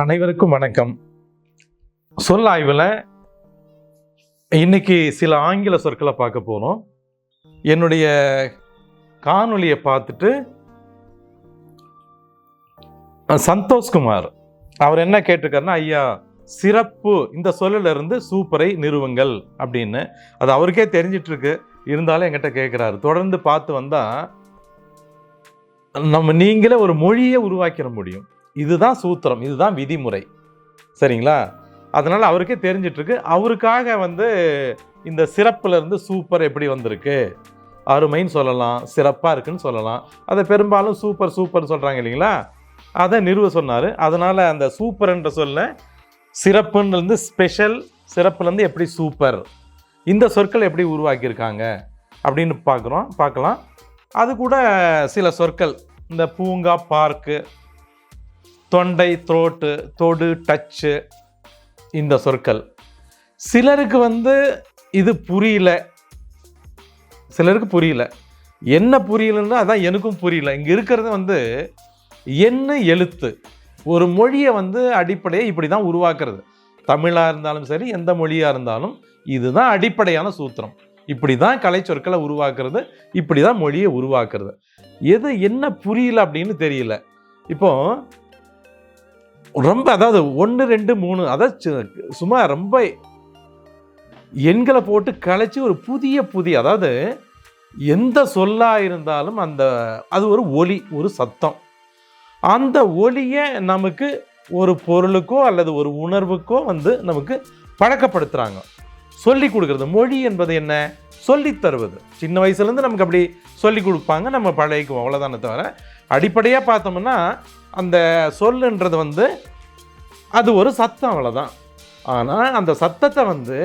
அனைவருக்கும் வணக்கம். சொல் ஆய்வில் இன்னைக்கு சில ஆங்கில சொற்களை பார்க்க போகிறோம் என்னுடைய காணொளியை பார்த்துட்டு சந்தோஷ்குமார். அவர் என்ன கேட்டிருக்காருன்னா ஐயா சிறப்பு இந்த சொல்லிலிருந்து சூப்பரை நிறுவுங்கள் அப்படின்னு. அது அவருக்கே தெரிஞ்சிட்டு இருக்கு இருந்தாலும் என்கிட்ட கேட்குறாரு. தொடர்ந்து பார்த்து வந்தால் நம்ம நீங்களே ஒரு மொழியை உருவாக்கிட முடியும். இதுதான் சூத்திரம் இதுதான் விதிமுறை. சரிங்களா? அதனால் அவருக்கே தெரிஞ்சிட்ருக்கு. அவருக்காக வந்து இந்த சிறப்புலேருந்து சூப்பர் எப்படி வந்திருக்கு? அருமைன்னு சொல்லலாம் சிறப்பாக இருக்குன்னு சொல்லலாம். அதை பெரும்பாலும் சூப்பர் சூப்பர்னு சொல்கிறாங்க இல்லைங்களா? அதை நிறுவ சொன்னார். அதனால் அந்த சூப்பர்ன்ற சொல்ல சிறப்புன்றது ஸ்பெஷல் சிறப்புலேருந்து எப்படி சூப்பர் இந்த சொற்கள் எப்படி உருவாக்கியிருக்காங்க அப்படின்னு பார்க்குறோம் பார்க்கலாம். அது கூட சில சொற்கள் இந்த பூங்கா பார்க்கு தொண்டை த்ரோட்டு தொடு டச்சு இந்த சொற்கள். சிலருக்கு வந்து இது புரியல. சிலருக்கு புரியல. என்ன புரியலன்னா அதான் எனக்கும் புரியல. இங்கே இருக்கிறது வந்து என்ன எழுத்து. ஒரு மொழியை வந்து அடிப்படையை இப்படி தான் உருவாக்குறது. தமிழாக இருந்தாலும் சரி எந்த மொழியாக இருந்தாலும் இதுதான் அடிப்படையான சூத்திரம். இப்படி தான் கலை சொற்களை உருவாக்குறது இப்படி தான் மொழியை உருவாக்குறது. எது என்ன புரியல அப்படின்னு தெரியல. இப்போ ரொம்ப அதாவது ஒன்று ரெண்டு மூணு அதாவது சு- சும்மா ரொம்ப எண்களை போட்டு கலைச்சி ஒரு புதிய புதிய அதாவது எந்த சொல்லா இருந்தாலும் அந்த அது ஒரு ஒலி ஒரு சத்தம். அந்த ஒலியை நமக்கு ஒரு பொருளுக்கோ அல்லது ஒரு உணர்வுக்கோ வந்து நமக்கு பழக்கப்படுத்துகிறாங்க சொல்லி கொடுக்கறது. மொழி என்பது என்ன? சொல்லி தருவது. சின்ன வயசுலேருந்து நமக்கு அப்படி சொல்லி கொடுப்பாங்க. நம்ம பழகிக்குவோம். அவ்வளோதானே தவிர அடிப்படையாக பார்த்தோம்னா அந்த சொல்லுன்றது வந்து அது ஒரு சத்தம் அவ்வளோதான் ஆனால் அந்த சத்தத்தை வந்து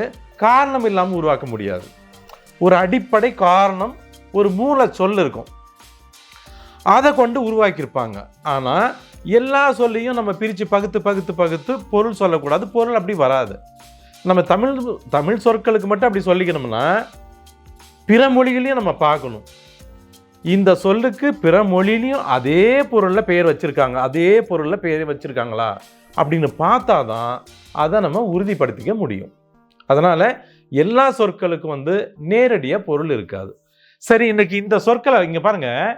காரணம் இல்லாமல் உருவாக்க முடியாது. ஒரு அடிப்படை காரணம் ஒரு மூல சொல் இருக்கும். அதை கொண்டு உருவாக்கியிருப்பாங்க. ஆனால் எல்லா சொல்லையும் நம்ம பிரித்து பகுத்து பகுத்து பகுத்து பொருள் சொல்லக்கூடாது. பொருள் அப்படி வராது. நம்ம தமிழ் தமிழ் சொற்களுக்கு மட்டும் அப்படி சொல்லிக்கணும்னா பிற மொழிகளையும் நம்ம பார்க்கணும். இந்த சொல்லுக்கு பிற மொழிலையும் அதே பொருளில் பெயர் வச்சுருக்காங்க. அதே பொருளில் பெயர் வச்சுருக்காங்களா? அப்படின்னு பார்த்தா தான் அதை நம்ம உறுதிப்படுத்திக்க முடியும். அதனால் எல்லா சொற்களுக்கும் வந்து நேரடியாக பொருள் இருக்காது. சரி இன்னைக்கு இந்த சொற்களை இங்கே பாருங்கள்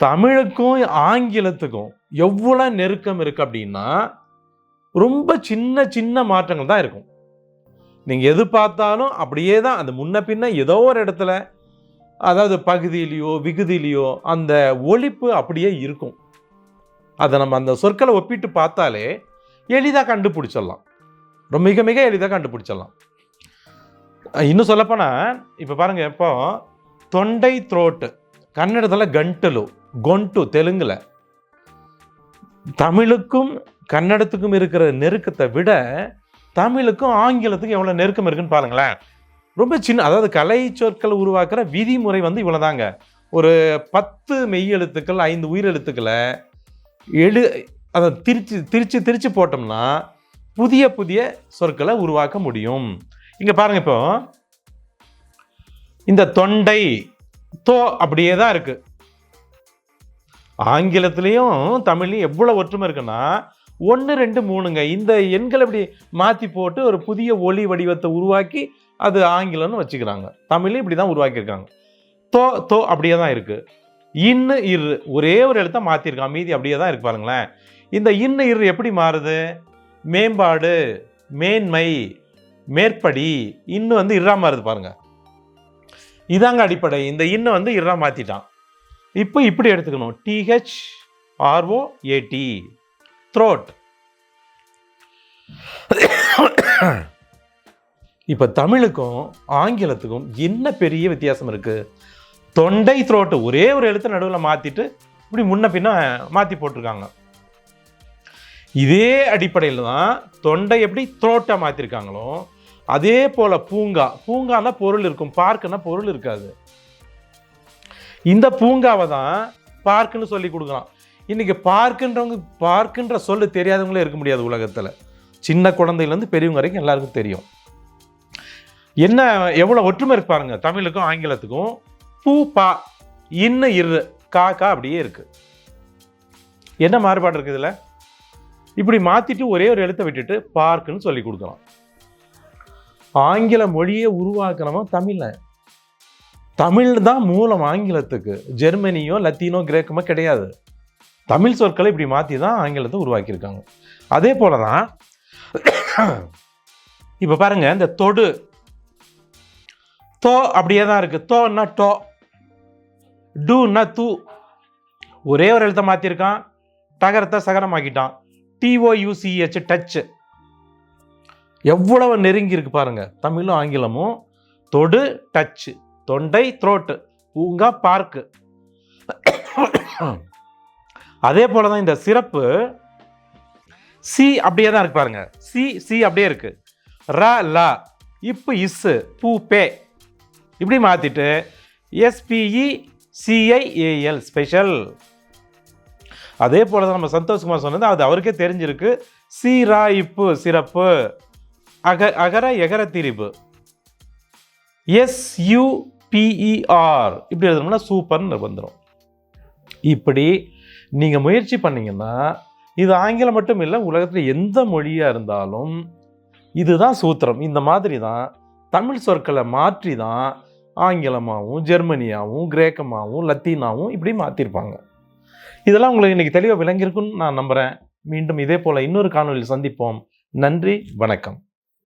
தமிழுக்கும் ஆங்கிலத்துக்கும் எவ்வளோ நெருக்கம் இருக்குது அப்படின்னா ரொம்ப சின்ன சின்ன மாற்றங்கள் தான் இருக்கும். நீங்கள் எது பார்த்தாலும் அப்படியே தான் அந்த முன்ன பின்ன ஏதோ ஒரு இடத்துல அதாவது பகுதியிலையோ விகுதியிலையோ அந்த ஒழிப்பு அப்படியே இருக்கும். அதை நம்ம அந்த சொற்களை ஒப்பிட்டு பார்த்தாலே எளிதாக கண்டுபிடிச்சிடலாம். ரொம்ப மிக மிக எளிதாக கண்டுபிடிச்சிடலாம். இன்னும் சொல்லப்போனால் இப்போ பாருங்கள் எப்போ தொண்டை த்ரோட்டு கன்னடத்தில் கண்டலு கொண்டு தெலுங்கில். தமிழுக்கும் கன்னடத்துக்கும் இருக்கிற நெருக்கத்தை விட தமிழுக்கும் ஆங்கிலத்துக்கும் எவ்வளோ நெருக்கம் இருக்குன்னு பாருங்களேன். ரொம்ப சின்ன அதாவது கலை சொற்கள் உருவாக்குற விதிமுறை வந்து இவ்வளோதாங்க ஒரு பத்து மெய் எழுத்துக்கள் ஐந்து உயிர் எழுத்துக்களை எழு அதை திரிச்சு திரிச்சு திரிச்சு போட்டோம்னா புதிய புதிய சொற்களை உருவாக்க முடியும். இங்கே பாருங்க இப்போ. இந்த தொண்டை தோ அப்படியே தான் இருக்கு. ஆங்கிலத்திலையும் தமிழ்லையும் எவ்வளோ ஒற்றுமை இருக்குன்னா ஒன்று ரெண்டு மூணுங்க. இந்த எண்களை இப்படி மாற்றி போட்டு ஒரு புதிய ஒளி வடிவத்தை உருவாக்கி அது ஆங்கிலம்னு வச்சுக்கிறாங்க. தமிழ்லையும் இப்படி தான் உருவாக்கியிருக்காங்க. தோ தோ அப்படியே தான் இருக்குது இன்னு இரு ஒரே ஒரு இடத்த மாற்றிருக்கான் மீதி அப்படியே தான் இருக்கு பாருங்களேன். இந்த இன்னு இரு எப்படி மாறுது? மேம்பாடு மேன்மை மேற்படி இன்னு வந்து இறா மாறுது பாருங்க. இதாங்க அடிப்படை. இந்த இன்னை வந்து இறா மாற்றிட்டான் இப்போ இப்படி எடுத்துக்கணும். டிஹெச் ஆர்ஓ ஏடி த்ரோட் இப்போ தமிழுக்கும் ஆங்கிலத்துக்கும் என்ன பெரிய வித்தியாசம் இருக்குது தொண்டை த்ரோட்டு ஒரே ஒரு எழுத்து நடுவில் மாற்றிட்டு இப்படி முன்ன பின்ன மாற்றி போட்டிருக்காங்க. இதே அடிப்படையில் தான் தொண்டை எப்படி த்ரோட்டை மாற்றிருக்காங்களோ அதே போல் பூங்கா பூங்கானா பொருள் இருக்கும் பார்க்குனா பொருள் இருக்காது. இந்த பூங்காவை தான் பார்க்குன்னு சொல்லி கொடுக்கலாம். இன்றைக்கி பார்க்குன்றவங்க பார்க்குன்ற சொல்லு தெரியாதவங்களே இருக்க முடியாது உலகத்தில். சின்ன குழந்தையிலேருந்து பெரியவங்க வரைக்கும் எல்லாருக்கும் தெரியும். என்ன எவ்வளோ ஒற்றுமை இருக்கு பாருங்க தமிழுக்கும் ஆங்கிலத்துக்கும். பூ பா இன்ன இரு கா கா அப்படியே இருக்கு. என்ன மாறுபாடு இருக்குது இதில்? இப்படி மாற்றிட்டு ஒரே ஒரு எழுத்தை விட்டுட்டு பார்க்குன்னு சொல்லி கொடுக்கலாம். ஆங்கில மொழியை உருவாக்கணுமா தமிழை தமிழ் தான் மூலம் ஆங்கிலத்துக்கு. ஜெர்மனியோ லத்தீனோ கிரேக்கமோ கிடையாது. தமிழ் சொற்களை இப்படி மாற்றி தான் ஆங்கிலத்தை உருவாக்கியிருக்காங்க. அதே போல தான் இப்போ பாருங்கள் இந்த தொடு தோ அப்படியே தான் இருக்குது தோன்னா டோ. டூன்னா தூ. ஒரே ஒரு எழுத்தை மாற்றிருக்கான் தகரத்தை சகரமாக்கிட்டான் டிஓயூசிஹெச் டச்சு எவ்வளவு நெருங்கி இருக்கு பாருங்க. தமிழும் ஆங்கிலமும். தொடு டச்சு தொண்டை த்ரோட்டு பூங்கா பார்க்கு அதே போல தான் இந்த சிறப்பு. சி அப்படியே தான் இருக்கு பாருங்க. சி சி அப்படியே இருக்கு. ர லா. இப்பு இஸ்ஸு பூ பே. இப்படி மாற்றிட்டு எஸ்பிஇ சிஐஏஎல் ஸ்பெஷல் அதே போல் தான் நம்ம சந்தோஷ்குமார் சொன்னது அது அவருக்கே தெரிஞ்சிருக்கு. சீராய்ப்பு சிறப்பு. அக அகர எகர திரிப்பு எஸ்யூபிஇஆர் இப்படி எழுதணும்னா சூப்பர்னு வந்துடும் இப்படி நீங்கள் முயற்சி பண்ணீங்கன்னா இது ஆங்கிலம் மட்டும் இல்லை உலகத்தில் எந்த மொழியாக இருந்தாலும் இதுதான் சூத்திரம். இந்த மாதிரி தான் தமிழ் சொற்களை மாற்றி தான் ஆங்கிலமாகவும் ஜெர்மனியாகவும் கிரேக்கமாகவும் லத்தீனாவும் இப்படி மாற்றிருப்பாங்க இதெல்லாம் உங்களுக்கு இன்றைக்கி தெளிவாக விளங்கியிருக்குன்னு நான் நம்புகிறேன் மீண்டும் இதே போல் இன்னொரு காணொலியில் சந்திப்போம். நன்றி வணக்கம்.